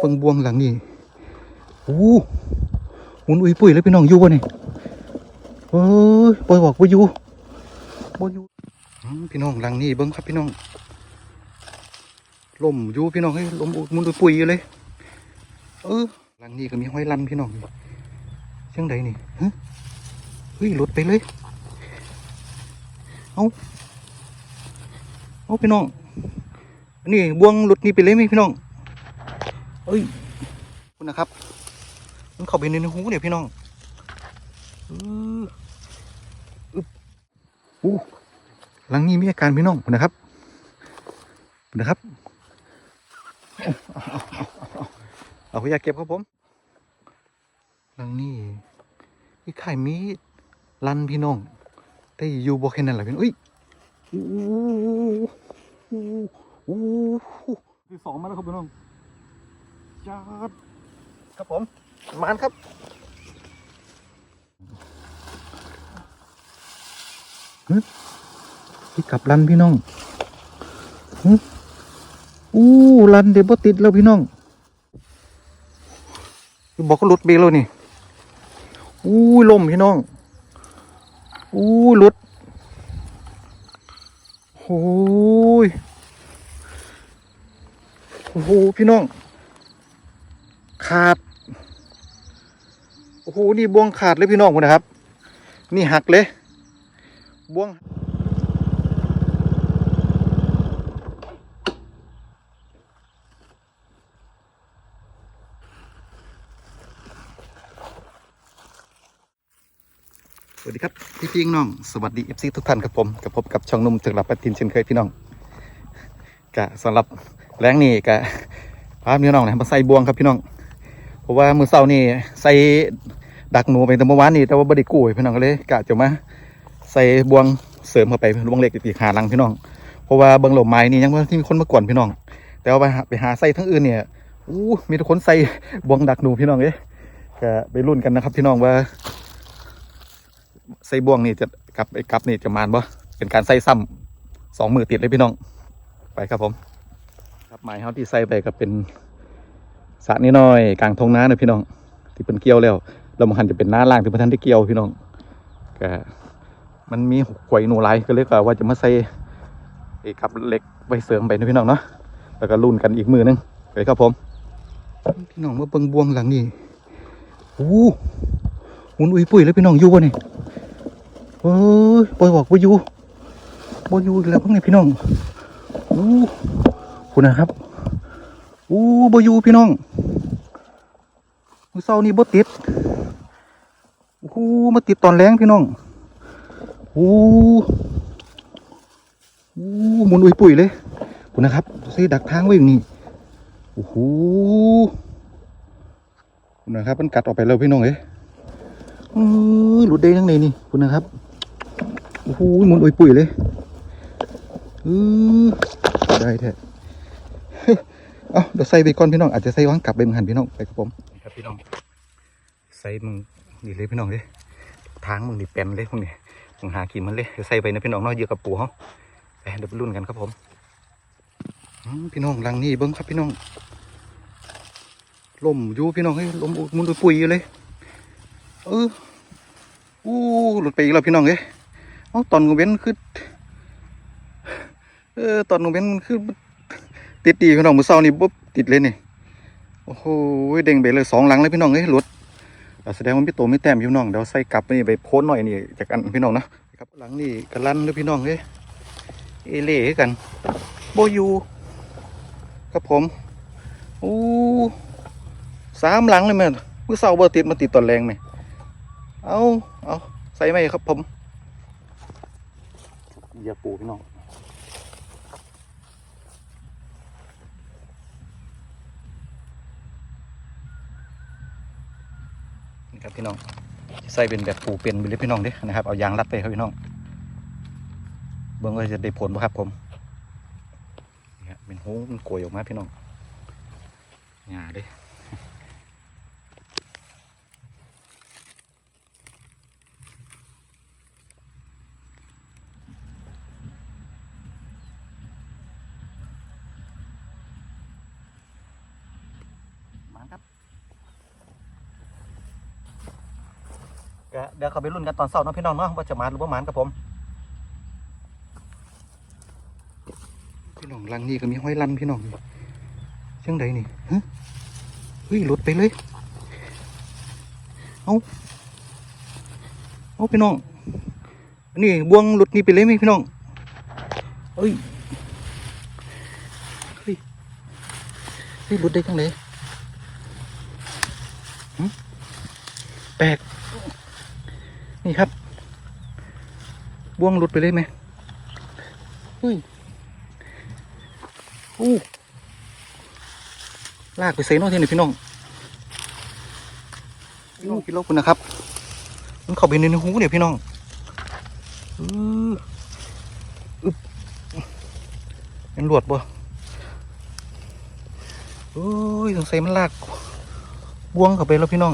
เบิ่งบวงหลังนี่โอ้หุนอุ้ยปุ้ยแล้วพี่น้องอยู่บ่นี่เอ้ยปล่อยบอกบ่อยู่บ่อยู่พี่น้องหลังนี่เบิ่งครับพี่น้องลมอยู่พี่น้องเฮ้ลมมุนอุ้ยปุ้ยอยู่เลย เออหลังนี้ก็มีห้อยลันพี่น้องจังใดนี่เฮ้ยหลุดไปเลย เอาเอาพี่น้องนนี้บวงหลุดนี่ไปเลยไหมพี่น้อง เอ้ยคุณนะครับ มันเข้าไปในหูเนี่ยพี่น้องเอออึ๊บอู้หลังนี้มีอาการพี่น้องคุณนะครับคุณนะครับเอาเอาเอาเอาเอาเอาอย่าเก็บครับผม หลังนี้มีไข่มีลันพี่น้อง แต่อยู่บ่แค่นั้นแหละพี่น้องเอ้ยอู้อู้อู้อู้ที่สองมาแล้วครับพี่น้อง จัดครับผมมานครับฮึพี่กลับลันพี่น้องฮึอู้ลันเดี๋ยวบ่ติดแล้วพี่น้องบอกก็หลุดเบรกแล้วนี่อู้ลมพี่น้องอู้หลุดโอ้ยโอ้โหพี่น้อง ขาด โอ้โห นี่บวงขาดเลยพี่น้องคุณนะครับ นี่หักเลย บวงสวัสดีครับ พี่พี่น้อง สวัสดีเอฟซีทุกท่านครับผม กับพบกับช่องนุ่มถึงหลับปฏินเช่นเคยพี่น้องกะสำหรับแรงนี่กะพาพี่น้องนะมาใส่บวงครับพี่น้อง ราะว่ามือเสานี่ใส่ดักหนูไปแต่เมื่อวานนี่แต่ว่าบดิกู้พี่น้องก็เลยกะจะมาใส่บวงเสริมเข้าไปบวงเหล็กอีกหาลังพี่น้อง เพราะว่าเบิ้องหลมไม้นี่ยังว่าที่มีคนมาก่อนพี่น้อง แต่ว่าไปหาไปหาใส่ทั้งอื่นเนี่ยอู้มีทุกคนใส่บวงดักหนูพี่น้องเอ้ยก็ไปรุ่นกันนะครับพี่น้องว่าใส่บ่วงนี่จะกลับไอ้กลับนี่จะมานบ่เป็นการใส่ซ้ำสองมือติดเลยพี่น้อง ไปครับผม ครับหมายเฮาที่ใส่ไปก็เป็น สระนิดหน่อยกลางทงน้าเนอะพี่น้อง ที่เป็นเกี่ยวแล้วแล้วมันหันจะเป็นหน้าล่างที่พระท่านได้เกี่ยวพี่น้องก็มันมีหวยหนูไหลก็เลยกว่าจะมาใส่ไอ้กับเหล็กไว้เสริมไปนะพี่น้องเนาะแล้วก็รุ่นกันอีกมือนึงไปครับผมพี่น้องเมื่อเบิ่งบวงหลังนี่โอ้หมุนอุ้ยปุ้ยแล้วพี่น้องอยู่บ่นี่เฮ้ยปล่อยบอกว่าอยู่บ่อยู่แล้วพิ่งนี่พี่น้องอู้คุณนะครับ อู้บอยู่พี่น้องมือเช้านี่บ่ติดโอ้โหมาติดตอนแรงพี่น้องโอ้โหหมุนอุ้ยปุ๋ยเลยคุณนะครับใส่ดักทางไว้อย่างนี้โอ้โหคุณนะครับ มันกัดออกไปแล้วพี่น้องเอ้ยหลุดได้ยังไงนี่คุณนะครับโอ้โหหมุนอุ้ยปุ๋ยเลยอือได้แท้ เอาเดี๋ยวใส่ไปก่อนพี่น้องอาจจะใส่วางกลับไปมึงหันพี่น้องไปครับผมครับพี่น้องใส่มึงนี่เลยพี่น้องเลยทางมึงนี่แปนเลยพวกนี้มึงหาขี่มันเลยเดี๋ยวใส่ไปนะพี่น้องเนาะเยอะกับปูเขาไปเดี๋ยวไปรุ่นกันครับผมพี่น้องหลังนี่เบิ้งครับพี่น้องลมอยู่พี่น้องให้ยลมมุนปุยอยู่เลยเอออู้หลุดไปอีกแล้วพี่น้องเอ้ยเอาตอนกูเว้นคือเออตอนกูเว้นคือ ติดดีพี่น้องมือเศร้านี่ปุ๊บติดเลยนี่โอ้โหเด้งไปเลยสองหลังเลยพี่น้องเอ้ยหลุดแสดงว่าพี่โตไม่แต้มพี่น้องเดี๋ยวใส่กลับไปนี่ไปโพสหน่อยนี่จากกันพี่น้องนะครับหลังนี่กระลันเลยพี่น้องเอ้ยเอเล่กันโบยูครับผมโอ้สามหลังเลยแม่นมือเศร้าเบอร์ติดมาติดตอนแรงไหมเอาเอาใส่ไหมครับผมเหยียบปูพี่น้อง ครับพี่น้องใส่เป็นแบบปูเป็นไปเลยพี่น้องเด้นะครับเอายางรัดไปครับพี่น้องเบื้องว่าจะได้ผลป่ะครับผมนี่ครับเป็นหูมันโกยออกมาพี่น้องหยาเด้ ก็ เดี๋ยวเขาไปรุ่นกันตอนเช้าเนาะพี่น้องเนาะว่าจะมาหรือว่าหมานกับผมพี่น้องลังนี่ก็มีห้อยลันพี่น้องจังใดนี่ฮะเฮ้ยหลุดไปเลยเอาเอาพี่น้องนนี้บวงหลุดนี่ไปเลยไหมพี่น้องเอ้ยเฮ้ยเฮ้ยหลุดได้จังเลยแปลก นี่ครับ บ่วงหลุดไปเลยไหมเฮ้ยอู้ลากไปใส่นอกที่นี่พี่น้องอู้องกิโลคุณนะครับ มันเข้าไปในหูเนี่ยพี่น้องอืออึบมันหลวดบ่โอ้ยสงสัยมันลากบ่วงเข้าไปแล้วพี่น้อง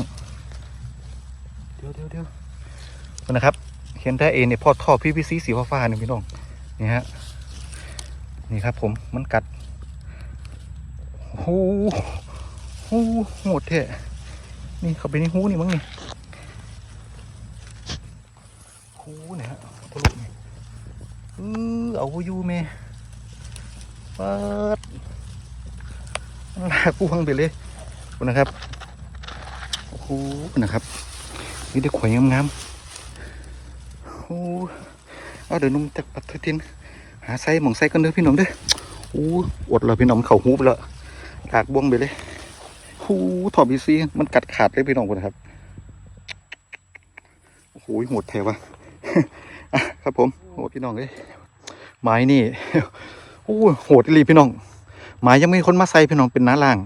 เดี๋ยวเดี๋ยวเดี๋ยว นะครับเห็นได้เองเนี่ยพอท่อพีพีซีสีฟ้าๆเนี่ยพี่น้องนี่ฮะนี่ครับผมมันกัดโอ้โหโอ้หโหดแท้นี่เขาไปในหูนี่มั้งนี่หูเนี่ยฮะทะลุนี่เออเอาอยู่แม่เปิดมันลากกูหังไปเลยนะครับโอ้โหนะครับนี่ได้ขวายงามๆ โอ้เอาเดี๋ยวนุ่มจากปัดทินหาไส้หมองไส้กันเด้อพี่น้องเด้ออู้อดเลยพี่น้องเข่าหูไปละลากบ่วงไปเลยหูถอดบีซีมันกัดขาดเลยพี่น้องคนนะครับโอ้โหโหดแถวะอะครับผมโหดพี่น้องเลยไม้นี่โอ้โหดอีหลีพี่น้องไม้ยังไม่มีคนมาใส่พี่น้องเป็นน้าล่าง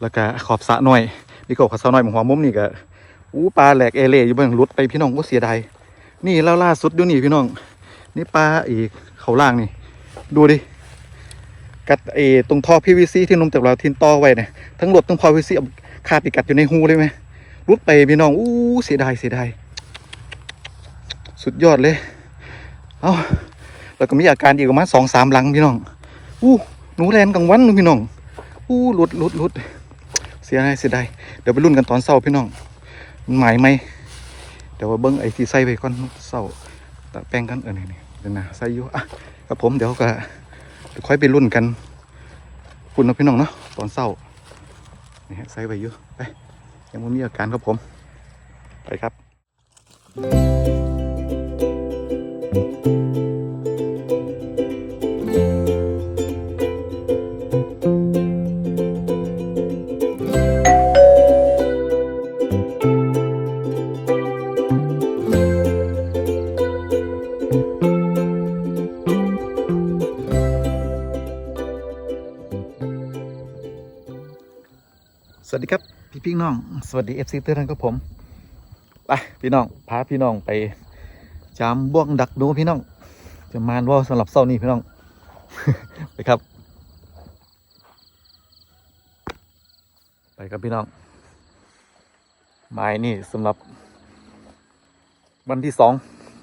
แล้วก็ขอบสะหน่อยนี่ก็ขอบสะหน่อยของหัวมุมนี่ก็อู้ปลาแหลกเอเล่อยู่เบื้องลุดไปพี่น้องก็เสียดาย นี่แล้วล่าสุดดูนี่พี่น้อง นี่ปลาอีกเขาล่างนี่ ดูดิ กัดเอตรงท่อ PVC ที่นุ่มจากเราทิ้นต่อไว้เนี่ยทั้งรถทั้งพอ PVC เอาคาดไปกัดอยู่ในหูเลยไหมรุดไปพี่น้องอู้เสียดายเสียดายสุดยอดเลย เอาแล้วก็มีอาการอีกประมาณสองสามหลังพี่น้อง อู้หนูแลนกลางวันพี่น้อง อู้หลุดหลุดหลุดเสียดายเสียดาย เดี๋ยวไปรุ่นกันตอนเศร้าพี่น้องหมายไหม ดี๋ยวว่าเบิ้งไอ้ที่ใส่ไปก่อนเศร้าตะแป้งกันเออนี่นี่เดี๋ยวนะใส่อยู่อะครับผมเดี๋ยวก็เดี๋ยวค่อยไปรุ่นกันคุณน้องพี่น้องเนาะตอนเศร้านี่ฮะใส่ไปอยู่ไปยังไม่มีอาการครับผมไปครับ พี่น้อง สวัสดีเอฟซีเตอร์ท่านครับผมไปพี่น้องพาพี่น้องไปจามบ่วงดักดูพี่น้องจะมานว่าสำหรับเศร้านี้พี่น้องไปครับ ไปครับพี่น้องไม้นี่สำหรับ วันที่สอง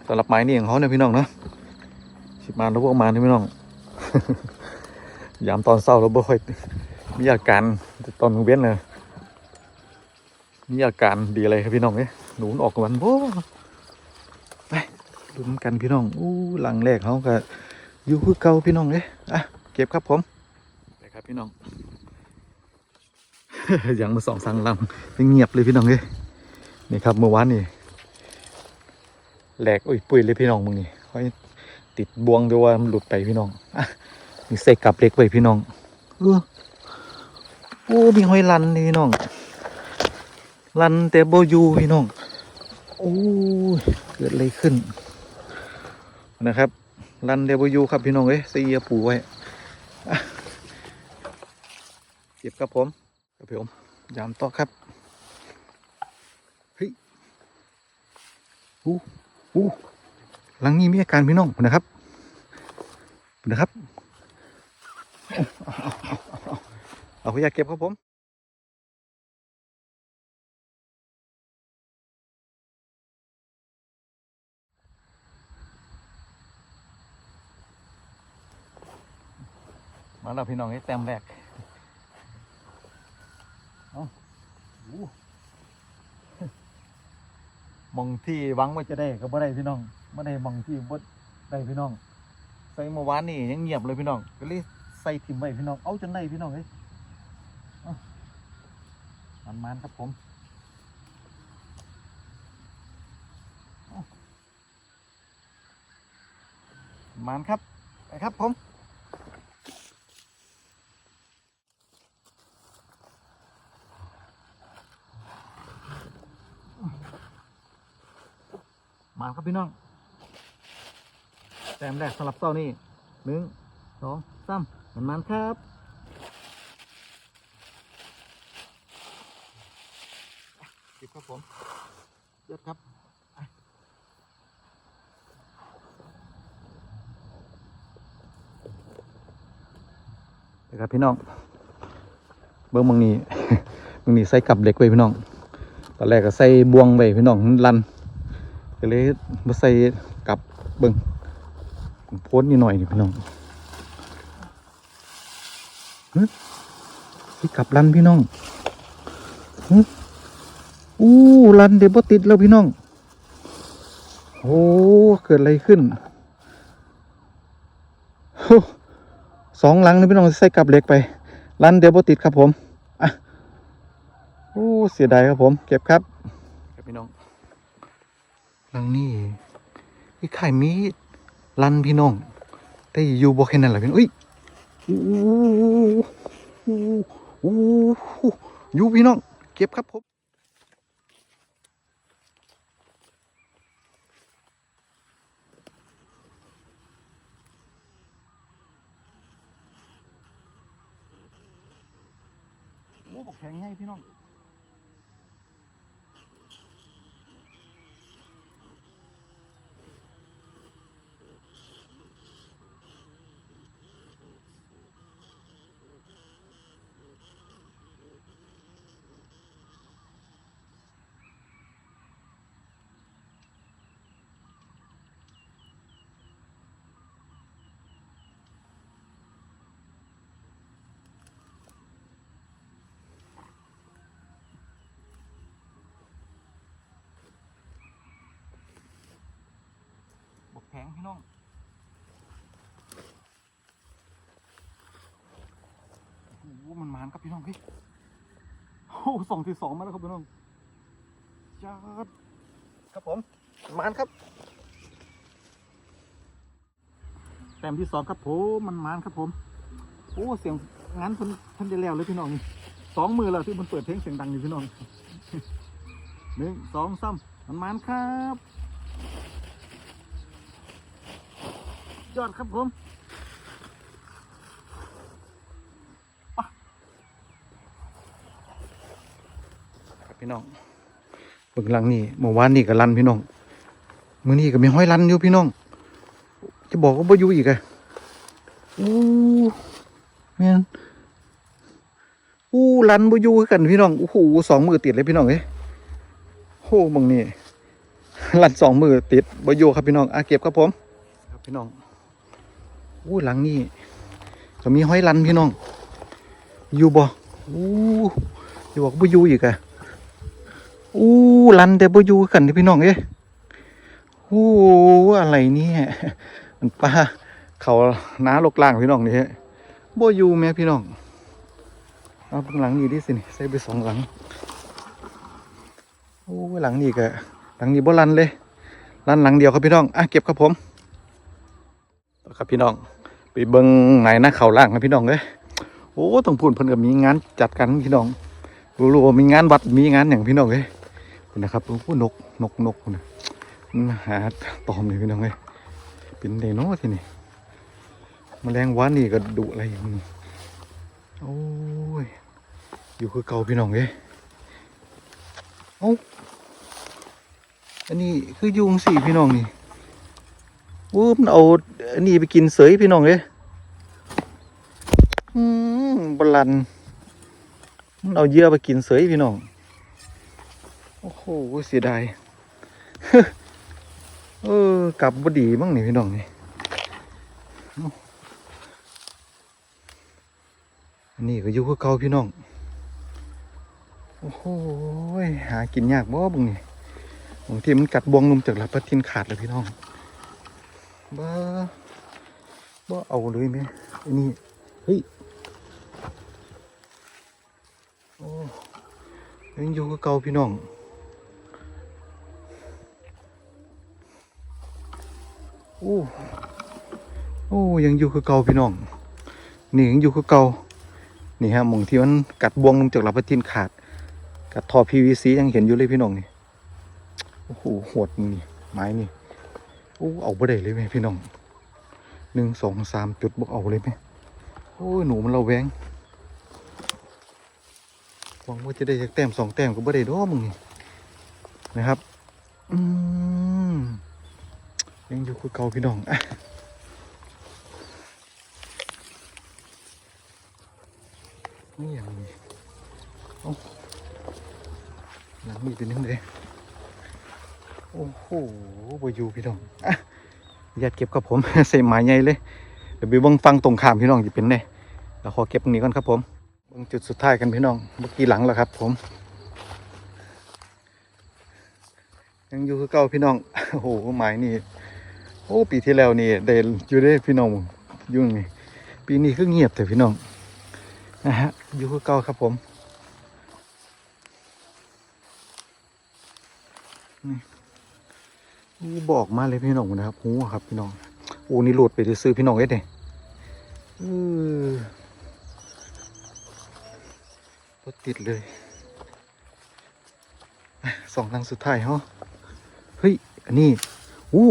สำหรับไม้นี่ของเขาเนี่ยพี่น้องนะชิบมานแล้วพวกมานนี่พี่น้องยามตอนเศร้าแล้วบ่ค่อยมีอาการตอนเว้นเลย มีอาการดีอะไรครับพี่น้องเนี่ยหนูออกวันโว้ไปดูน้ำกันพี่น้องอู้หลังแรกเขาก็อยู่คือเก่าพี่น้องเลยอะเก็บครับผมไปครับพี่น้องยังมาสองสังลำยังเงียบเลยพี่น้องเลยนี่ครับเมื่อวานนี่แหลกโอ้ยปุ้ยเลยพี่น้องมึงนี่ค่อยติดบวงด้วยว่ามันหลุดไปพี่น้องอะมีใส่กลับเล็กไว้พี่น้องเออโอ้มีหอยลันนี่พี่น้อง ลันแต่โบอยูพี่น้อง โอ้ย เกิดอะไรขึ้น นะครับ ลันเดบอยูครับพี่น้องเอ้ยเสียปูไว้เก็บครับผมครับผมยามต่อครับเฮ้ยอู้อู้หลังนี้มีอาการพี่น้องนะครับนะครับเอาขยะเก็บครับผม มาแล้วพี่น้องให้แต้มแรกเอาโอ้มองที่หวังว่าจะได้ก็บ่ได้พี่น้องบ่ได้มองที่บ่ได้พี่น้อง ใส่เมื่อวานนี่ยังเงียบเลยพี่น้องก็เลยใส่ถิ่มไว้พี่น้องเอาจนได้พี่น้องเอ้ยมันมันๆครับผมมันครับไปครับผม มครับพี่น้องแต้มแรกสำหรับเต้านี่หนึ่งสองสามมันมันครับเก็บครับผมเลือดครับอะเดครับพี่น้อง เบิ้งมึงนี่มึงนี่ใส่กับเหล็กไว้พี่น้อง ตอนแรกก็ใส่บวงไว้พี่น้องมันลัน ก็เลยมาใส่กลับเบิ่งโพสต์นี่หน่อยนี่พี่น้องฮึพี่กลับรันพี่น้องฮึอู้รันเดี๋ยวบ่ติดแล้วพี่น้อง โอ้เกิดอะไรขึ้นสองหลังนี่พี่น้องใส่กลับเล็กไป รันเดี๋ยวบ่ติดครับผมอะโอ้เสียดายครับผม เก็บครับครับพี่น้อง ลังนี้ไอ้ไข่มีลันพี่น้องแต่อยู่บ่แค่นั้นแหละพี่น้องอุ้ยอู้อู้อู้อู้อยู่พี่น้อง เก็บครับผมโอ้บอกแข็งให้พี่น้อง พี่น้องโอ้โหมันมานครับพี่น้องเฮ้ยโอ้สองที่สองมาแล้วครับพี่น้องจัดครับผมมานครับแต้มที่สองครับผมมันมานครับผมโอ้เสียงงั้นเพิ่นเพิ่นได้แล้วเลยพี่น้องนี่สองมือแล้วที่มันเปิดเพลงเสียงดังอยู่พี่น้องหนึ่งสองสามมันมานครับ ยอดครับผมไปครับพี่น้องเบิ่งหลังนี่เมื่อวานนี่ก็ลันพี่น้องมื้อนี้ก็มีห้อยลันอยู่พี่น้อง จะบอกว่าบ่อยู่อีกอะอู้แม่นอู้ลันบ่อยู่คือกันพี่น้องโอ้โหสองมือติดเลยพี่น้องเอ้ยโหมึงนี่ลันสองมือติดบ่อยู่ครับพี่น้องอะเก็บครับผม ครับพี่น้อง อู้หลังนี่ก็มีห้อยลันพี่น้อง อยู่บ่อู้อยู่บอกบ่อยู่อีกอะอู้ลันแต่บ่อยู่กันที่พี่น้องเอ้ยอู้อะไรเนี่ยมันปลาเขาน้าลกล่างพี่น้องนี่ฮะบ่อยู่แม่พี่น้องเอาหลังนี่ดิสินี่ใส่ไปสองหลังโอ้หลังนี่ก็หลังนี้บ่ลันเลยลันหลังเดียวครับพี่น้องอะเก็บครับผม ครับพี่น้อง ไปเบิ้งไหนนะเขาล่างครับพี่น้องเอ้ยโอ้ต้องพูดเพิ่นก็มีงานจัดกันพี่น้องรู้ๆว่ามีงานวัดมีงานอย่างพี่น้องเอ้ยคุณนะครับโอ้นกนกนกนะหาตอมเลยพี่น้องเอ้ยเป็นไดโนที่นี่แมลงวันนี่ก็ดุอะไรอย่างนี้โอ้ยอยู่คือเก่าพี่น้องเอ้ยเอ้าอันนี้คือยุงสี่พี่น้องนี่ วูบมันเอาอันนี้ไปกินเสยพี่น้องเอ้ยอืมบลันมันเอาเยื่อไปกินเสยพี่น้อง โอ้โหเสียดายเออกลับบดีบ้างนี่พี่น้องนี่อันนี้ก็อยู่กับเก่าพี่น้อง โอ้โหหากินยากบ่บึงนี่บางทีมันกัดบวงนุ่มจากหลับประทินขาดเลยพี่น้อง บ้าบ้าเอาเลยไหมอ้นี่เฮ้ยโอ้ยังอยู่กับเก่าพี่น้องโอ้โอ้ยังอยู่กับเก่าพี่น้องนี่ยังอยู่กับเก่านี่ฮะมองที่มันกัดบวงนุ่มจากหลับประทินขาด กัดท่อ PVC ยังเห็นอยู่เลยพี่น้องนี่โอ้โหโหดนี่ไม้นี่ โอ้เอาบ่ได้เลยไหมพี่น้องหนึ่งสองสามจุดบอกเอาเลยไหมโอ้หนูมันเราแวงหวังว่าจะได้สักแต้มสองแต้มก็บ่ได้ดอกมึงนี่นะครับ อืมยังอยู่คือเก่าพี่น้องอะนี่อย่างนี้เอ้หลังมีเป็นยังไง โอ้โหบอยู่พี่น้องอะอย่าเก็บกับผม ใส่หมายใหญ่เลย เดี๋ยวไปเบังฟังตรงข้ามพี่น้องจะเป็นไงเราขอเก็บตรงนี้ก่อนครับผมเบังจุดสุดท้ายกันพี่น้อง เมื่อกี้หลังแล้วครับผม ยังอยู่คือเก่าพี่น้อง โอ้โหหมายนี่ โอ้ปีที่แล้วนี่ได้อยู่ได้พี่น้องยุ่งนี่ปีนี้คือเงียบแต่พี่น้องนะฮะอยู่คือเก่าครับผม บอกมาเลยพี่น้องนะครับหูครับพี่น้องโอ้นี่หลุดไปซื้อพี่น้องเอ็ดเนี่ยเออรถติดเลยสองทางสุดท้ายฮะเฮ้ย อันนี้อู้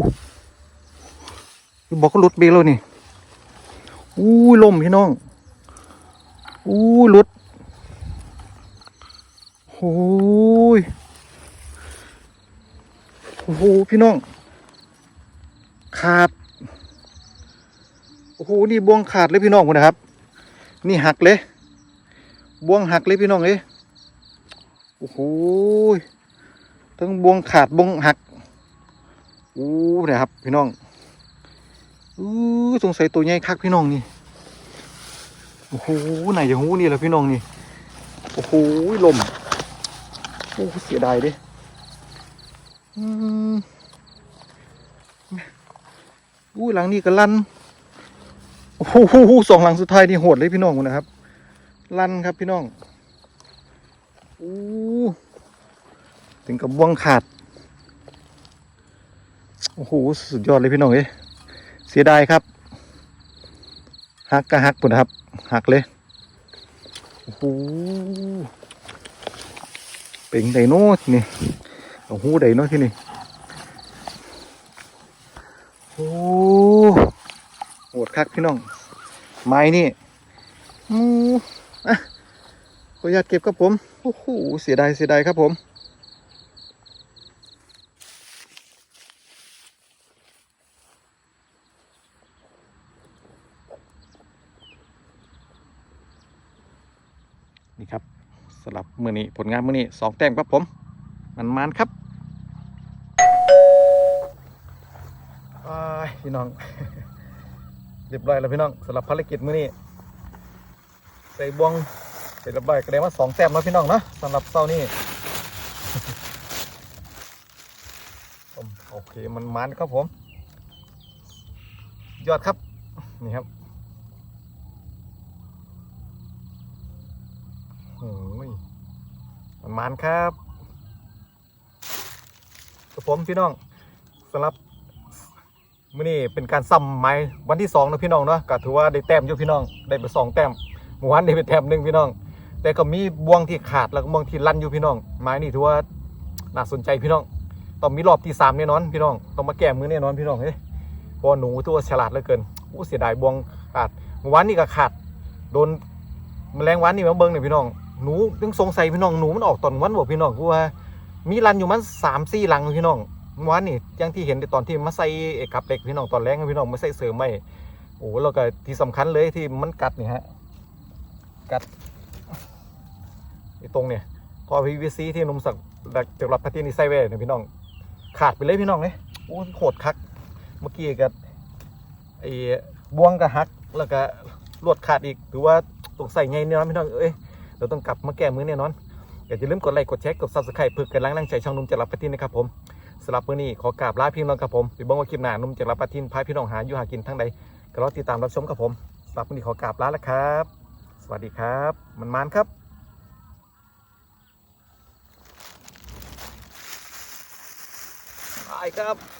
บอกก็รถเบรกแล้วนี่อู้ลมพี่น้องอู้รถโอ้ย โอ้โหพี่น้อง ขาด โอ้โหนี่บวงขาดเลยพี่น้องคุณนะครับ นี่หักเลย บวงหักเลยพี่น้องเอ้โอ้โหทั้งบวงขาดบวงหักอู้นี่ยครับ พี่น้องอู้สงสัยตัวใหญ่คักพี่น้องนี่โอ้โหไหนจะหูนี่แหละพี่น้องนี่โอ้โหลมโอ้เสียดายด้ อู้หลังนี้ก็ลั่นโอ้โหสองหลังสุดท้ายนี่โหดเลยพี่น้องนะครับ ลั่นครับพี่น้องอู้ถึงกับบ่วงขาด โอ้โห สุดยอดเลยพี่น้องเอ้ยเสียดายครับ หักก็หักปุ่นะครับ หักเลย โอ้โหเป็นไดโน่นี่ โอ้โหไดโน่ที่นี่โอ้โหดคักพี่น้อง ไม้นี่อืมอะขออนุญาตเก็บครับผมโอ้โหเสียดายเสียดายครับผมนี่ครับสำหรับมือนี้ผลงานมือนี้สองแต้มครับผม มันมันครับพี่น้อง เรียบร้อยแล้วพี่น้องสำหรับภารกิจมื้อนี้ใส่บวงเสร็จเรียบร้อยก็ได้มาสองแต้มแล้วพี่น้องนะสำหรับเช้านี้โอเคมันมันครับผม ยอดครับ นี่ครับโอ้ยมันมันครับ ผมพี่น้องสำหรับมื่อนี้เป็นการซ้ำไม้วันที่สองนะพี่น้องเนาะก็ถือว่าได้แต้มอยู่พี่น้องได้ไปสองแต้มเมื่วานได้ไปแต้มหนึ่งพี่น้อง แต่ก็มีบวงที่ขาดแล้วก็บวงที่ลั่นอยู่พี่น้อง ไม้นี่ถือว่าน่าสนใจพี่น้องต้องมีรอบที่สามแน่นอนพี่น้องต้องมาแก้มือแน่นอนพี่น้องเฮ้ยพราะว่าหนูตัวฉลาดเหลือเกินอู้เสียดายบวงขาดเมื่วานนี่ก็ขาดโดนแมลงวันนี่มาเบิ้งเนี่ยพี่น้องหนูยังสงสัยพี่น้องหนูมันออกตอนวันบอกพี่น้องกูว่า มีรันอยู่มันสามสี่หลังพี่น้องเมื่อวานนี่อย่างที่เห็นในตอนที่มาใส่ไอ้กับเหล็กพี่น้องตอนแรกพี่น้องมาใส่เสริมไม่โอ้แล้วก็ที่สำคัญเลยที่มันกัดนี่ฮะกัดไอ้ตรงเนี่ยพอ PVC ที่หนุ่มสักจากรับพัที่นี่ใส่ไว้เนี่ยพี่น้อง ขาดไปเลยพี่น้องเนี่ยโอ้โหดคัก เมื่อกี้กับไอ้บวงกับหัก แล้วก็ลวดขาดอีกถือว่าต้องใส่ไงเนี่ยนะพี่น้อง เอ้ย เราต้องกลับมาแก้มือแน่นอน อย่าลืมกดไลค์กดแชร์กดซับสไครป์เพื่อเป็นแรงใจช่องนุ่มจรับปทินนะครับผมสำหรับมื้อนี้ขอกราบลาพี่น้องครับผมไปเบิ่งว่าคลิปหน้าหนุ่มจรับปาทินพาพี่น้องหาอยู่หากินทั้งใดก็รอติดตามรับชมครับผมสำหรับมื้อนี้ขอกราบลาแล้วครับ สวัสดีครับ มันมานครับไปครับ